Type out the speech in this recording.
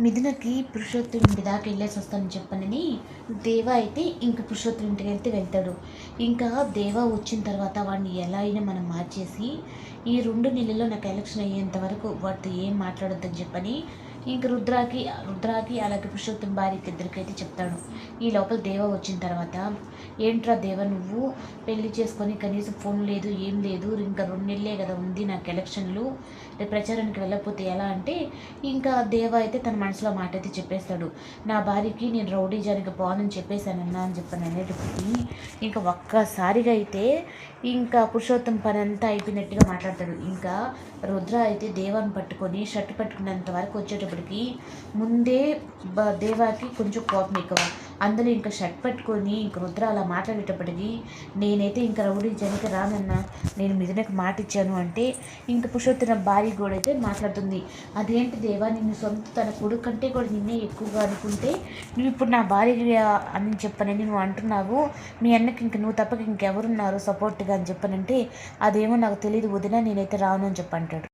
మిథునకి పురుషోత్తుడి ఇంటి దాకా వెళ్ళేసి వస్తానని చెప్పనని దేవ అయితే ఇంక పురుషోత్తుడి ఇంటికి వెళ్తే వెళ్తాడు. ఇంకా దేవ వచ్చిన తర్వాత వాడిని ఎలా అయినా మనం మార్చేసి ఈ రెండు నెలల్లో నాకు ఎలక్షన్ అయ్యేంత వరకు వాటితో ఏం మాట్లాడొద్దని చెప్పని ఇంక రుద్రాకి రుద్రాకి అలాగే పురుషోత్తం భార్యకి ఇద్దరికైతే చెప్తాడు. ఈ లోపల దేవ వచ్చిన తర్వాత ఏంట్రా దేవ నువ్వు? పెళ్ళి చేసుకొని కనీసం ఫోన్ లేదు ఏం లేదు ఇంకా రెండు నెలలే కదా ఉంది నాకు ఎలక్షన్లు. రేపు ప్రచారానికి వెళ్ళకపోతే ఎలా? అంటే ఇంకా దేవ అయితే తన మనసులో మాట అయితే చెప్పేస్తాడు. నా భార్యకి నేను రౌడీజానికి పోనని చెప్పేశానన్నా అని చెప్పాను అనేటప్పటికి ఇంకా ఒక్కసారిగా అయితే ఇంకా పురుషోత్తం పని అంతా అయిపోయినట్టుగా మాట్లాడతాడు. ఇంకా రుద్ర అయితే దేవాన్ని పట్టుకొని షర్ట్ పట్టుకున్నంత వరకు వచ్చేటప్పుడు వచ్చేటప్పటికి ముందే బ- దేవాకి కొంచెం కోపం ఎక్కువ. అందులో ఇంకా షర్ట్ పట్టుకొని ఇంక రుద్ర అలా మాట్లాడేటప్పటికి నేనైతే ఇంకా రౌడీ జనకి రానన్నా నేను మిథునకు మాట ఇచ్చాను అంటే ఇంక పురుషోత్తమ భార్య కూడా అయితే మాట్లాడుతుంది. అదేంటి దేవా నిన్ను సొంత తన కొడుకు కంటే కూడా నిన్నే ఎక్కువగా అనుకుంటే నువ్వు ఇప్పుడు నా భార్య అని చెప్పనని నువ్వు అంటున్నావు. మీ అన్నకి ఇంక నువ్వు తప్పక ఇంకెవరున్నారు సపోర్ట్గా అని చెప్పనంటే అదేమో నాకు తెలియదు వదిన నేనైతే రాను అని చెప్పంటాడు.